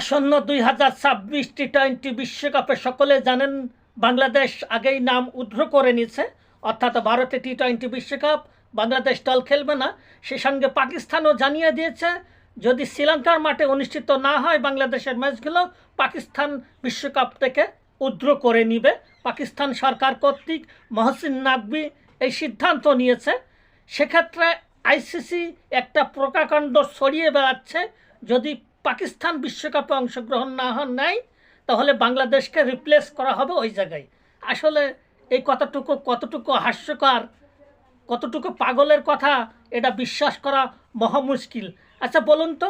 আসন্ন দুই হাজার ছাব্বিশ টি টোয়েন্টি বিশ্বকাপে সকলে জানেন বাংলাদেশ আগেই নাম উদ্র করে নিয়েছে। অর্থাৎ ভারতে টি টোয়েন্টি বিশ্বকাপ, বাংলাদেশ দল খেলবে না। সে সঙ্গে পাকিস্তানও জানিয়ে দিয়েছে, যদি শ্রীলঙ্কার মাঠে অনুষ্ঠিত না হয় বাংলাদেশের ম্যাচগুলো, পাকিস্তান বিশ্বকাপ থেকে উদ্র করে নিবে। পাকিস্তান সরকার কর্তৃক মহসিন নাকবি এই সিদ্ধান্ত নিয়েছে। সেক্ষেত্রে আইসিসি একটা প্রকাকাণ্ড ছড়িয়ে বেড়াচ্ছে। যদি পাকিস্তান বিশ্বকাপে অংশগ্রহণ না হন নাই, তাহলে বাংলাদেশকে রিপ্লেস করা হবে ওই জায়গায়। আসলে এই কতটুকু কতটুকু হাস্যকর, কতটুকু পাগলের কথা, এটা বিশ্বাস করা মহা মুশকিল। আচ্ছা বলুন তো,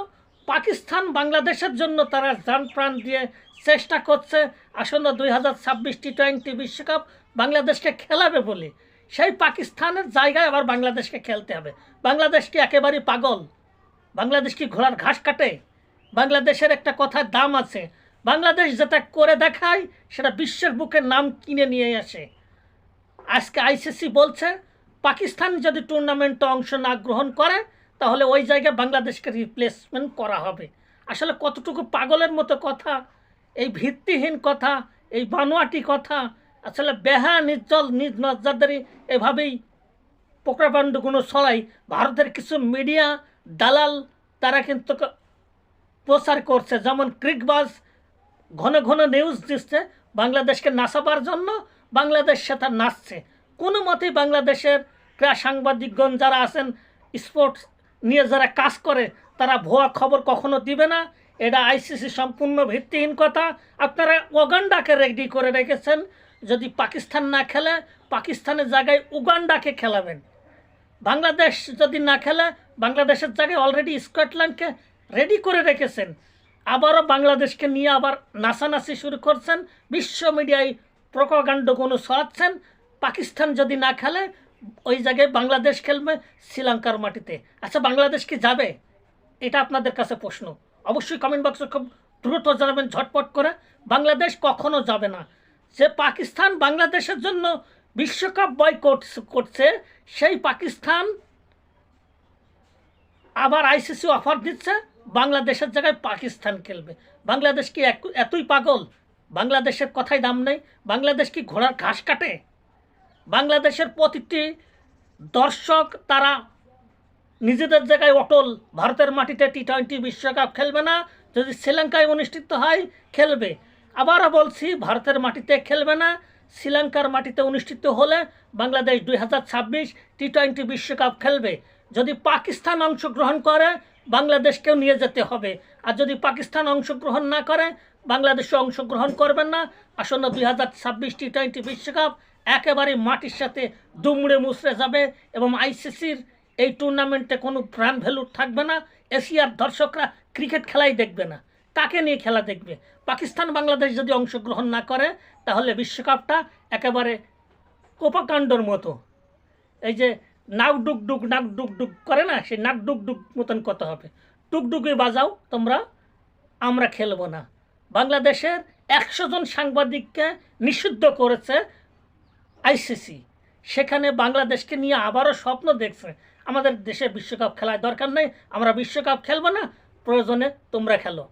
পাকিস্তান বাংলাদেশের জন্য তারা যান প্রাণ দিয়ে চেষ্টা করছে, আসন্ন দুই হাজার ছাব্বিশ টি টোয়েন্টি বিশ্বকাপ বাংলাদেশকে খেলাবে বলে। সেই পাকিস্তানের জায়গায় আবার বাংলাদেশকে খেলতে হবে। বাংলাদেশ কি একেবারেই পাগল? বাংলাদেশ কি ঘোড়ার ঘাস কাটে? বাংলাদেশের একটা কথার দাম আছে। বাংলাদেশ যেটা করে দেখায়, সেটা বিশ্বের বুকে নাম কিনে নিয়ে আসে। আজকে আইসিসি বলছে, পাকিস্তান যদি টুর্নামেন্টে অংশ না গ্রহণ করে, তাহলে ওই জায়গায় বাংলাদেশকে রিপ্লেসমেন্ট করা হবে। আসলে কতটুকু পাগলের মতো কথা, এই ভিত্তিহীন কথা, এই বানোয়াটি কথা, আসলে বেহা, নির্জল, নিজ নজরদারি, এভাবেই প্রকাপাণ্ডগুলো ছড়াই ভারতের কিছু মিডিয়া, দালাল, তারা কিন্তু প্রচার করছে। যেমন ক্রিকবাজ ঘন ঘন নিউজ দিচ্ছে, বাংলাদেশকে নাচাবার জন্য বাংলাদেশ সেটা নাচছে। কোনো মতেই বাংলাদেশের ক্রীড়া সাংবাদিকগণ যারা আছেন স্পোর্টস নিয়ে যারা কাজ করে, তারা ভুয়া খবর কখনো দিবে না। এটা আইসিসি সম্পূর্ণ ভিত্তিহীন কথা। আপনারা ওগান্ডাকে রেডি করে রেখেছেন। যদি পাকিস্তান না খেলে, পাকিস্তানের জায়গায় উগান্ডাকে খেলাবেন। বাংলাদেশ যদি না খেলে, বাংলাদেশের জায়গায় অলরেডি স্কটল্যান্ডকে রেডি করে রেখেছেন। আবারও বাংলাদেশকে নিয়ে আবার নাচানাচি শুরু করছেন। বিশ্ব মিডিয়ায় প্রকাগান্ড কোনো ছড়াচ্ছেন। পাকিস্তান যদি না খেলে, ওই জায়গায় বাংলাদেশ খেলবে শ্রীলঙ্কার মাটিতে। আচ্ছা বাংলাদেশ কি যাবে? এটা আপনাদের কাছে প্রশ্ন। অবশ্যই কমেন্ট বক্সে খুব দ্রুত জানাবেন, ঝটপট করে। বাংলাদেশ কখনো যাবে না। যে পাকিস্তান বাংলাদেশের জন্য বিশ্বকাপ বয়কট করছে, সেই পাকিস্তান আবার আইসিসি অফার দিচ্ছে। বাংলাদেশের জায়গায় পাকিস্তান খেলবে। বাংলাদেশ কি এতই পাগল? বাংলাদেশের কথাই দাম নেই। বাংলাদেশ কি ঘোড়ার ঘাস কাটে? বাংলাদেশের প্রতিটি দর্শক, তারা নিজেদের জায়গায় অটল। ভারতের মাটিতে টি টোয়েন্টি বিশ্বকাপ খেলবে না। যদি শ্রীলঙ্কায় অনুষ্ঠিত হয়, খেলবে। আবারও বলছি, ভারতের মাটিতে খেলবে না। শ্রীলঙ্কার মাটিতে অনুষ্ঠিত হলে বাংলাদেশ দুই হাজার ছাব্বিশ টি টোয়েন্টি বিশ্বকাপ খেলবে। যদি পাকিস্তান অংশগ্রহণ করে, বাংলাদেশকেও নিয়ে যেতে হবে। আর যদি পাকিস্তান অংশগ্রহণ না করে, বাংলাদেশও অংশগ্রহণ করবেন না। আসন্ন দুই হাজার ছাব্বিশ টি টোয়েন্টি বিশ্বকাপ একেবারে মাটির সাথে দুমড়ে মুচড়ে যাবে এবং আইসিসির এই টুর্নামেন্টে কোনো প্রাণ ভ্যালু থাকবে না। এশিয়ার দর্শকরা ক্রিকেট খেলাই দেখবে না। কাকে নিয়ে খেলা দেখবে। পাকিস্তান বাংলাদেশ যদি অংশগ্রহণ না করে, তাহলে বিশ্বকাপটা একেবারে কোপাকাণ্ডর মতো। এই যে নাক ডুক ডুক, নাক ডুক ডুক করে না সেই নাক ডুক ডুক মতন কত হবে। টুকডুকে বাজাও, তোমরা, আমরা খেলব না। বাংলাদেশের একশো জন সাংবাদিককে নিষিদ্ধ করেছে আইসিসি। সেখানে বাংলাদেশকে নিয়ে আবারও স্বপ্ন দেখছে। আমাদের দেশে বিশ্বকাপ খেলার দরকার নেই, আমরা বিশ্বকাপ খেলব না, প্রয়োজনে তোমরা খেলো।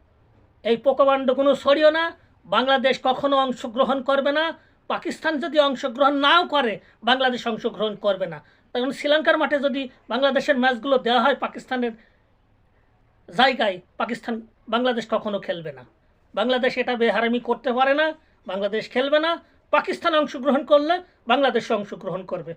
এই পোকাবান্ড কোনো সরিও না, বাংলাদেশ কখনো অংশগ্রহণ করবে না, পাকিস্তান যদি অংশগ্রহণ নাও করে, বাংলাদেশ অংশগ্রহণ করবে না। তখন শ্রীলঙ্কার মাঠে যদি বাংলাদেশের ম্যাচগুলো দেওয়া হয় পাকিস্তানের জায়গায়, পাকিস্তান বাংলাদেশ কখনো খেলবে না। বাংলাদেশ এটা বেহারামি করতে পারে না, বাংলাদেশ খেলবে না, পাকিস্তান অংশগ্রহণ করলে বাংলাদেশ অংশগ্রহণ করবে।